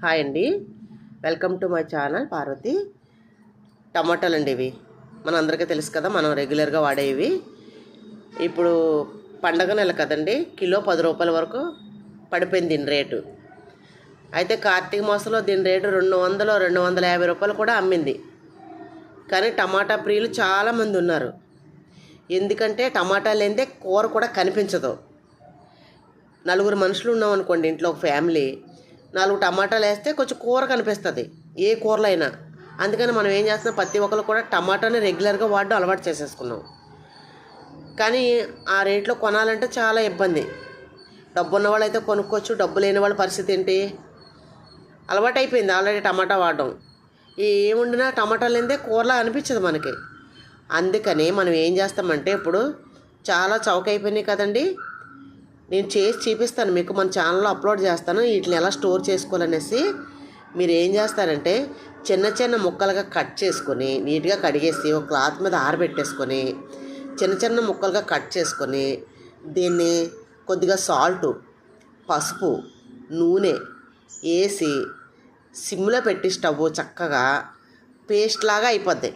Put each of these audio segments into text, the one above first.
Hi అండి. Welcome to my channel Parvathi టమాటాలు అండి ఇవి. మన అందరికీ తెలుసు కదా మనం రెగ్యులర్గా వాడేవి. ఇప్పుడు పండగ నెల కదండి కిలో పది రూపాయల వరకు పడిపోయింది దీని రేటు. అయితే కార్తీక మాసంలో దీని రేటు రెండు వందలు రెండు వందల యాభై రూపాయలు కూడా అమ్మింది. కానీ టమాటా ప్రియులు చాలామంది ఉన్నారు. ఎందుకంటే టమాటా లేనిదే కూర కూడా కనిపించదు. నలుగురు మనుషులు ఉన్నాం అనుకోండి ఇంట్లో ఒక ఫ్యామిలీ. నాలుగు టమాటాలు వేస్తే కొంచెం కూర కనిపిస్తుంది ఏ కూరలో అయినా అందుకని మనం ఏం చేస్తున్నాం ప్రతి ఒక్కరు కూడా టమాటాని రెగ్యులర్గా వాడడం అలవాటు చేసేసుకున్నాం. కానీ ఆ రేట్లో కొనాలంటే చాలా ఇబ్బంది. డబ్బు ఉన్న వాళ్ళు అయితే కొనుక్కోవచ్చు డబ్బు లేని వాళ్ళ పరిస్థితి ఏంటి? అలవాటు అయిపోయింది ఆల్రెడీ టమాటా వాడడం. ఏముండినా టమాటా లేనిదే కూరలా అనిపించదు మనకి. అందుకని మనం ఏం చేస్తామంటే ఇప్పుడు చాలా చౌక అయిపోయినాయి కదండి. నేను చేసి చూపిస్తాను మీకు మన ఛానల్లో అప్లోడ్ చేస్తాను వీటిని ఎలా స్టోర్ చేసుకోవాలనేసి మీరు ఏం చేస్తారంటే చిన్న చిన్న ముక్కలుగా కట్ చేసుకొని నీట్గా కడిగేసి ఒక క్లాత్ మీద ఆరబెట్టేసుకొని చిన్న చిన్న ముక్కలుగా కట్ చేసుకొని దీన్ని కొద్దిగా సాల్టు పసుపు నూనె వేసి సిమ్లో పెట్టి స్టవ్ చక్కగా పేస్ట్ లాగా అయిపోద్ది.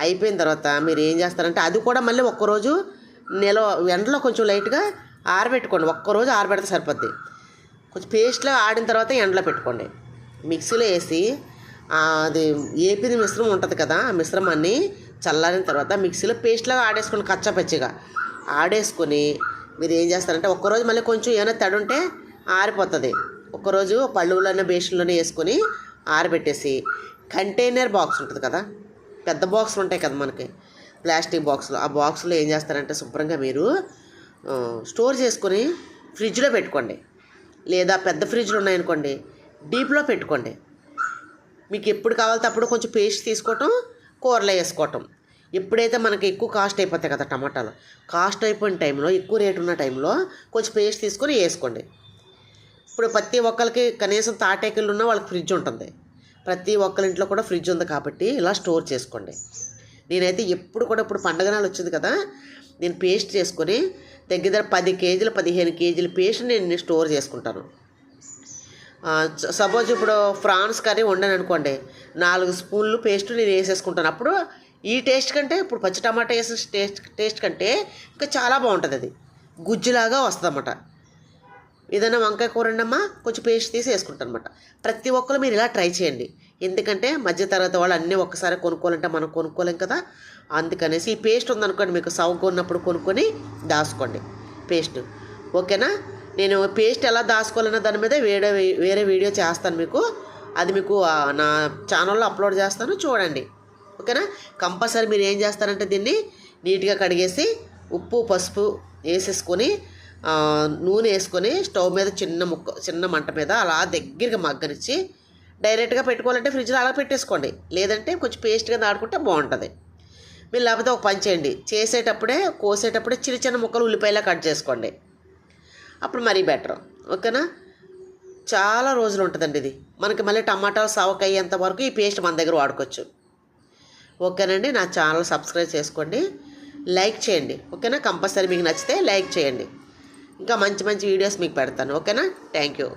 అయిపోయిన తర్వాత మీరు ఏం చేస్తారంటే అది కూడా మళ్ళీ ఒక్కరోజు నెల ఎండలో కొంచెం లైట్గా ఆరబెట్టుకోండి. ఒక్కరోజు ఆరబెడితే సరిపోద్ది. కొంచెం పేస్ట్లో ఆడిన తర్వాత ఎండలో పెట్టుకోండి. మిక్సీలో వేసి అది ఏపీది మిశ్రమం ఉంటుంది కదా ఆ మిశ్రమాన్ని చల్లారిన తర్వాత మిక్సీలో పేస్ట్లాగా ఆడేసుకోండి కచ్చపచ్చిగా ఆడేసుకొని మీరు ఏం చేస్తారంటే ఒక్కరోజు మళ్ళీ కొంచెం ఏమైనా తడి ఉంటే ఆరిపోతుంది. ఒక్కరోజు పళ్ళులోనే బేషన్లోనే వేసుకొని ఆరబెట్టేసి కంటైనర్ బాక్స్ ఉంటుంది కదా పెద్ద బాక్సులు ఉంటాయి కదా మనకి ప్లాస్టిక్ బాక్సులు ఆ బాక్స్లో ఏం చేస్తారంటే శుభ్రంగా మీరు స్టోర్ చేసుకొని ఫ్రిడ్జ్లో పెట్టుకోండి. లేదా పెద్ద ఫ్రిడ్జ్లు ఉన్నాయనుకోండి డీప్లో పెట్టుకోండి. మీకు ఎప్పుడు కావాలితే అప్పుడు కొంచెం పేస్ట్ తీసుకోవటం కూరలో వేసుకోవటం. ఎప్పుడైతే మనకి ఎక్కువ కాస్ట్ అయిపోతాయి కదా టమాటాలు కాస్ట్ అయిపోయిన టైంలో ఎక్కువ రేటు ఉన్న టైంలో కొంచెం పేస్ట్ తీసుకొని వేసుకోండి. ఇప్పుడు ప్రతి ఒక్కరికి కనీసం తాటేకలు ఉన్న వాళ్ళకి ఫ్రిడ్జ్ ఉంటుంది. ప్రతి ఒక్కరింట్లో కూడా ఫ్రిడ్జ్ ఉంది కాబట్టి ఇలా స్టోర్ చేసుకోండి. నేనైతే ఎప్పుడు కూడా ఇప్పుడు పండగ నాలు వచ్చింది కదా నేను పేస్ట్ చేసుకొని దగ్గర పది కేజీలు పదిహేను కేజీల పేస్ట్ నేను స్టోర్ చేసుకుంటాను. సపోజ్ ఇప్పుడు ఫ్రాన్స్ కర్రీ వండాను అనుకోండి నాలుగు స్పూన్లు పేస్ట్ నేను వేసేసుకుంటాను. అప్పుడు ఈ టేస్ట్ కంటే ఇప్పుడు పచ్చి టమాటా వేసిన టేస్ట్ టేస్ట్ కంటే ఇంకా చాలా బాగుంటుంది అది. గుజ్జులాగా వస్తుంది అన్నమాట ఏదైనా వంకాయ కూర కొంచెం పేస్ట్ తీసి వేసుకుంటాను అనమాట ప్రతి ఒక్కరు మీరు ఇలా ట్రై చేయండి. ఎందుకంటే మధ్య తరగతి వాళ్ళు అన్నీ ఒక్కసారి కొనుక్కోవాలంటే మనం కొనుక్కోలేం కదా. అందుకనేసి ఈ పేస్ట్ ఉందనుకోండి మీకు సౌక ఉన్నప్పుడు కొనుక్కొని దాచుకోండి పేస్ట్. ఓకేనా? నేను పేస్ట్ ఎలా దాచుకోవాలన్న దాని మీద వేరే వేరే వీడియో చేస్తాను మీకు. అది మీకు నా ఛానల్లో అప్లోడ్ చేస్తాను చూడండి. ఓకేనా? కంపల్సరీ మీరు ఏం చేస్తారంటే దీన్ని నీట్గా కడిగేసి ఉప్పు పసుపు వేసేసుకొని నూనె వేసుకొని స్టవ్ మీద చిన్న ముక్క చిన్న మంట మీద అలా దగ్గరగా మగ్గనిచ్చి డైరెక్ట్గా పెట్టుకోవాలంటే ఫ్రిడ్జ్లో అలా పెట్టేసుకోండి. లేదంటే కొంచెం పేస్ట్గా నాడుకుంటే బాగుంటుంది. మీరు లేకపోతే ఒక పని చేయండి. చేసేటప్పుడే కోసేటప్పుడే చిన్న చిన్న ముక్కలు ఉల్లిపాయలా కట్ చేసుకోండి. అప్పుడు మరీ బెటర్. ఓకేనా? చాలా రోజులు ఉంటుందండి ఇది. మనకి మళ్ళీ టమాటాలు సవక అయ్యేంత వరకు ఈ పేస్ట్ మన దగ్గర వాడుకోవచ్చు. ఓకేనండి? నా ఛానల్ సబ్స్క్రైబ్ చేసుకోండి. లైక్ చేయండి. ఓకేనా? కంపల్సరీ మీకు నచ్చితే లైక్ చేయండి. ఇంకా మంచి మంచి వీడియోస్ మీకు పెడతాను. ఓకేనా? Thank you.